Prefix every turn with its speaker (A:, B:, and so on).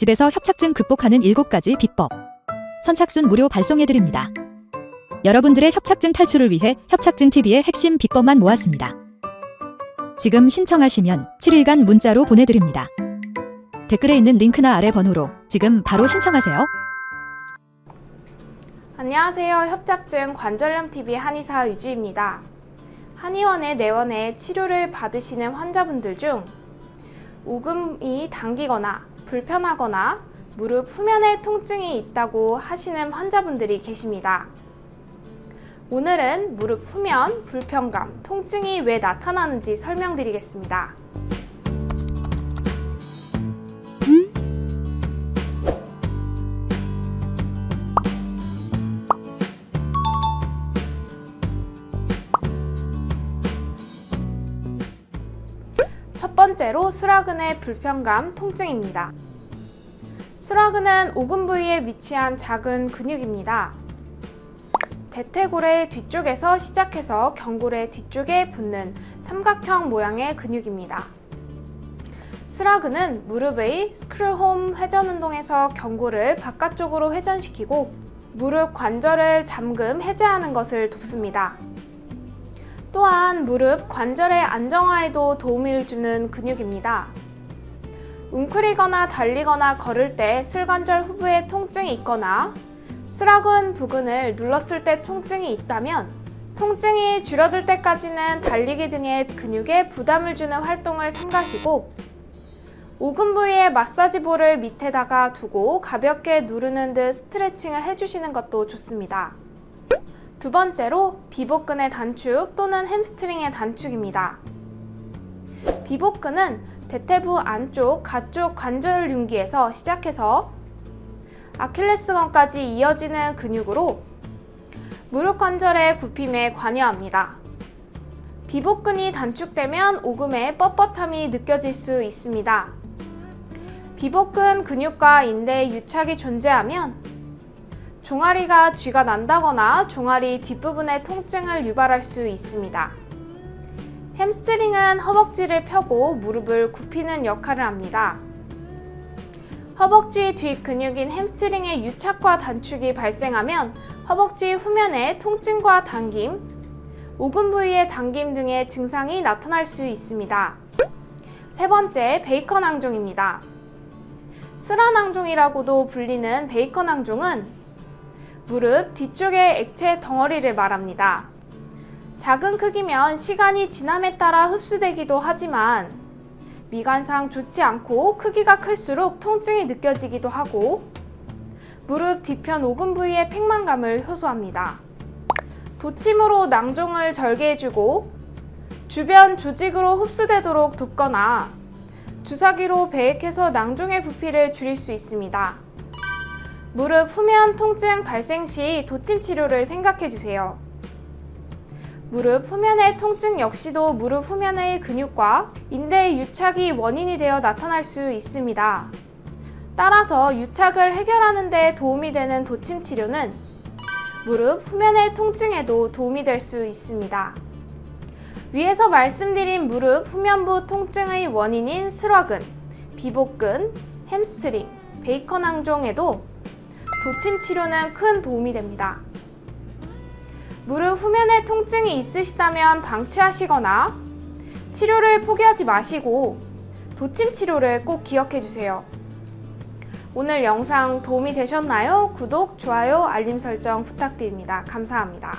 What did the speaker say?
A: 집에서 협착증 극복하는 7가지 비법. 선착순 무료 발송해드립니다. 여러분들의 협착증 탈출을 위해 협착증 TV의 핵심 비법만 모았습니다. 지금 신청하시면 7일간 문자로 보내드립니다. 댓글에 있는 링크나 아래 번호로 지금 바로 신청하세요.
B: 안녕하세요. 협착증 관절염 TV 한의사 유지입니다. 한의원의 내원에 치료를 받으시는 환자분들 중 오금이 당기거나 불편하거나 무릎 후면에 통증이 있다고 하시는 환자분들이 계십니다. 오늘은 무릎 후면 불편감, 통증이 왜 나타나는지 설명드리겠습니다. 첫 번째로 수라근의 불편감, 통증입니다. 수라근은 오금 부위에 위치한 작은 근육입니다. 대퇴골의 뒤쪽에서 시작해서 경골의 뒤쪽에 붙는 삼각형 모양의 근육입니다. 스라근은 무릎의 스크류홈 회전 운동에서 경골을 바깥쪽으로 회전시키고 무릎 관절을 잠금 해제하는 것을 돕습니다. 또한 무릎 관절의 안정화에도 도움을 주는 근육입니다. 웅크리거나 달리거나 걸을 때 슬관절 후부에 통증이 있거나 스라근 부근을 눌렀을 때 통증이 있다면 통증이 줄어들 때까지는 달리기 등의 근육에 부담을 주는 활동을 삼가시고 오금 부위에 마사지 볼을 밑에다가 두고 가볍게 누르는 듯 스트레칭을 해주시는 것도 좋습니다. 두 번째로 비복근의 단축 또는 햄스트링의 단축입니다. 비복근은 대퇴부 안쪽 가쪽 관절 융기에서 시작해서 아킬레스건까지 이어지는 근육으로 무릎 관절의 굽힘에 관여합니다. 비복근이 단축되면 오금의 뻣뻣함이 느껴질 수 있습니다. 비복근 근육과 인대의 유착이 존재하면 종아리가 쥐가 난다거나 종아리 뒷부분의 통증을 유발할 수 있습니다. 햄스트링은 허벅지를 펴고 무릎을 굽히는 역할을 합니다. 허벅지 뒤 근육인 햄스트링의 유착과 단축이 발생하면 허벅지 후면에 통증과 당김, 오금 부위의 당김 등의 증상이 나타날 수 있습니다. 세 번째, 베이컨 항종입니다. 스란 항종이라고도 불리는 베이컨 항종은 무릎 뒤쪽의 액체 덩어리를 말합니다. 작은 크기면 시간이 지남에 따라 흡수되기도 하지만 미관상 좋지 않고 크기가 클수록 통증이 느껴지기도 하고 무릎 뒤편 오금 부위의 팽만감을 효소합니다. 도침으로 낭종을 절개해주고 주변 조직으로 흡수되도록 돕거나 주사기로 배액해서 낭종의 부피를 줄일 수 있습니다. 무릎 후면 통증 발생 시 도침 치료를 생각해 주세요. 무릎 후면의 통증 역시도 무릎 후면의 근육과 인대의 유착이 원인이 되어 나타날 수 있습니다. 따라서 유착을 해결하는 데 도움이 되는 도침 치료는 무릎 후면의 통증에도 도움이 될 수 있습니다. 위에서 말씀드린 무릎 후면부 통증의 원인인 슬화근, 비복근, 햄스트링, 베이컨 항종에도 도침 치료는 큰 도움이 됩니다. 무릎 후면에 통증이 있으시다면 방치하시거나 치료를 포기하지 마시고 도침 치료를 꼭 기억해 주세요. 오늘 영상 도움이 되셨나요? 구독, 좋아요, 알림 설정 부탁드립니다. 감사합니다.